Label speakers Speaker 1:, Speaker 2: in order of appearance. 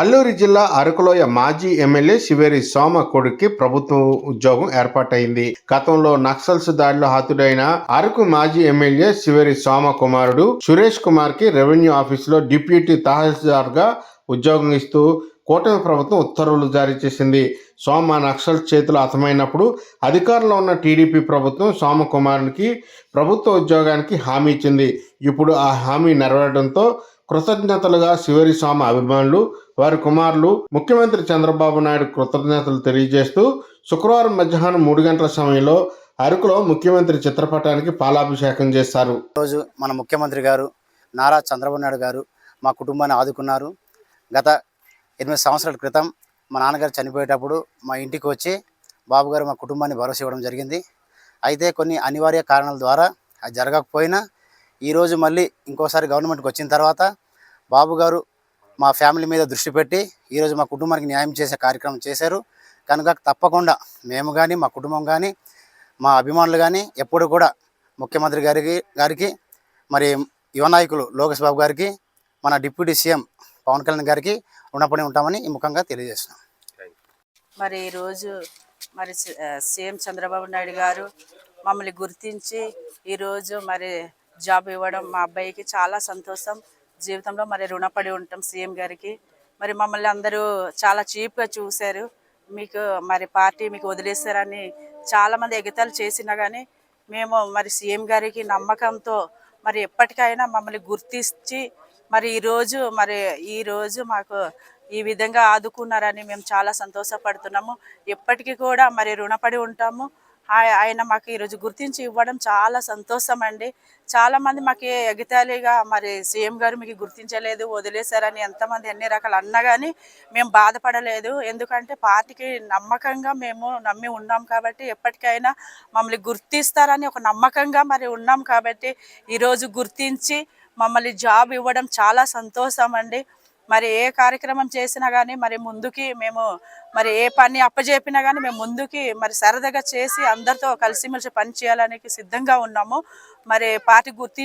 Speaker 1: అల్లూరి జిల్లా అరకులోయ మాజీ ఎమ్మెల్యే శివేరి సోమ కొడుక్కి ప్రభుత్వ ఉద్యోగం ఏర్పాటైంది. గతంలో నక్సల్స్ దాడిలో హతుడైన అరకు మాజీ ఎమ్మెల్యే శివేరి సోమ కుమారుడు సురేష్ కుమార్కి రెవెన్యూ ఆఫీసులో డిప్యూటీ తహసీల్దార్గా ఉద్యోగం ఇస్తూ కూటమి ప్రభుత్వం ఉత్తర్వులు జారీ చేసింది. సోమ నక్సల్ చేతులు అతమైనప్పుడు అధికారంలో ఉన్న టీడీపీ ప్రభుత్వం సోమ కుమారునికి ప్రభుత్వ ఉద్యోగానికి హామీ ఇచ్చింది. ఇప్పుడు ఆ హామీ నెరవేరడంతో కృతజ్ఞతలుగా శివరి స్వామి అభిమానులు వారి కుమారులు ముఖ్యమంత్రి చంద్రబాబు నాయుడు కృతజ్ఞతలు తెలియజేస్తూ శుక్రవారం మధ్యాహ్నం మూడు గంటల సమయంలో అరకులో ముఖ్యమంత్రి చిత్రపటానికి పాలాభిషేకం చేశారు.
Speaker 2: రోజు మన ముఖ్యమంత్రి గారు నారా చంద్రబాబు నాయుడు గారు మా కుటుంబాన్ని ఆదుకున్నారు. గత ఎనిమిది సంవత్సరాల క్రితం మా నాన్నగారు చనిపోయేటప్పుడు మా ఇంటికి వచ్చి బాబుగారు మా కుటుంబాన్ని భరోసా ఇవ్వడం జరిగింది. అయితే కొన్ని అనివార్య కారణాల ద్వారా అది జరగకపోయినా ఈరోజు మళ్ళీ ఇంకోసారి గవర్నమెంట్కి వచ్చిన తర్వాత బాబు గారు మా ఫ్యామిలీ మీద దృష్టి పెట్టి ఈరోజు మా కుటుంబానికి న్యాయం చేసే కార్యక్రమం చేశారు. కనుక తప్పకుండా మేము కానీ మా కుటుంబం కానీ మా అభిమానులు కానీ ఎప్పుడు కూడా ముఖ్యమంత్రి గారికి గారికి మరి యువ నాయకులు లోకేష్ బాబు గారికి మన డిప్యూటీ సీఎం పవన్ కళ్యాణ్ గారికి రుణపడి ఉంటామని ఈ ముఖంగా తెలియజేస్తున్నాం.
Speaker 3: మరి ఈరోజు మరి సీఎం చంద్రబాబు నాయుడు గారు మమ్మల్ని గుర్తించి ఈరోజు మరి జాబ్ ఇవ్వడం మా అబ్బాయికి చాలా సంతోషం. జీవితంలో మరి రుణపడి ఉంటాం సీఎం గారికి. మరి మమ్మల్ని అందరూ చాలా చీప్గా చూశారు. మీకు మరి పార్టీ మీకు వదిలేశారని చాలామంది ఎగతాలు చేసినా కానీ మేము మరి సీఎం గారికి నమ్మకంతో మరి ఎప్పటికైనా మమ్మల్ని గుర్తించి మరి ఈరోజు మరి ఈరోజు మాకు ఈ విధంగా ఆదుకున్నారని మేము చాలా సంతోషపడుతున్నాము. ఎప్పటికీ కూడా మరి రుణపడి ఉంటాము. ఆయన మాకు ఈరోజు గుర్తించి ఇవ్వడం చాలా సంతోషం అండి చాలామంది మాకు ఎగతాళిగా మరి సీఎం గారు మీకు గుర్తించలేదు వదిలేశారని ఎంతమంది ఎన్ని రకాలు అన్నా కానీ మేము బాధపడలేదు. ఎందుకంటే పార్టీకి నమ్మకంగా మేము నమ్మి ఉన్నాం కాబట్టి ఎప్పటికైనా మమ్మల్ని గుర్తిస్తారని ఒక నమ్మకంగా మరి ఉన్నాం కాబట్టి ఈరోజు గుర్తించి మమ్మల్ని జాబ్ ఇవ్వడం చాలా సంతోషం అండి మరి ఏ కార్యక్రమం చేసినా కానీ మరి ముందుకి మేము మరి ఏ పని అప్పజెప్పినా కానీ మేము ముందుకి మరి సరదాగా చేసి అందరితో కలిసిమెలిసి పని చేయాలని సిద్ధంగా ఉన్నాము. మరి పార్టీ గుర్తి